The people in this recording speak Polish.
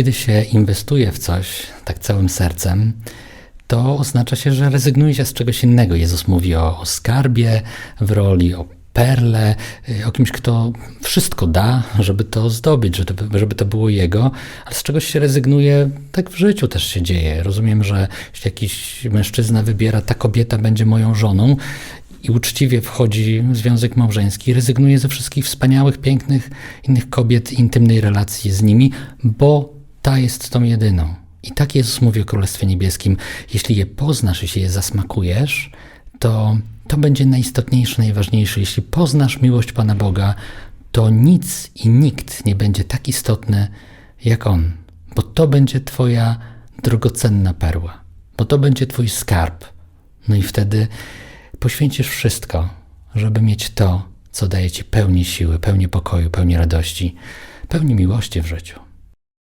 Kiedy się inwestuje w coś tak całym sercem, to oznacza się, że rezygnuje się z czegoś innego. Jezus mówi o, o skarbie w roli, o perle, y, o kimś, kto wszystko da, żeby to zdobyć, żeby, żeby to było jego, ale z czegoś się rezygnuje, tak w życiu też się dzieje. Rozumiem, że jeśli jakiś mężczyzna wybiera, ta kobieta będzie moją żoną i uczciwie wchodzi w związek małżeński, rezygnuje ze wszystkich wspaniałych, pięknych innych kobiet, intymnej relacji z nimi, bo ta jest tą jedyną. I tak Jezus mówi o Królestwie Niebieskim. Jeśli je poznasz, jeśli je zasmakujesz, to to będzie najistotniejsze, najważniejsze. Jeśli poznasz miłość Pana Boga, to nic i nikt nie będzie tak istotny jak On, bo to będzie Twoja drogocenna perła, bo to będzie Twój skarb. No i wtedy poświęcisz wszystko, żeby mieć to, co daje Ci pełni siły, pełni pokoju, pełni radości, pełni miłości w życiu.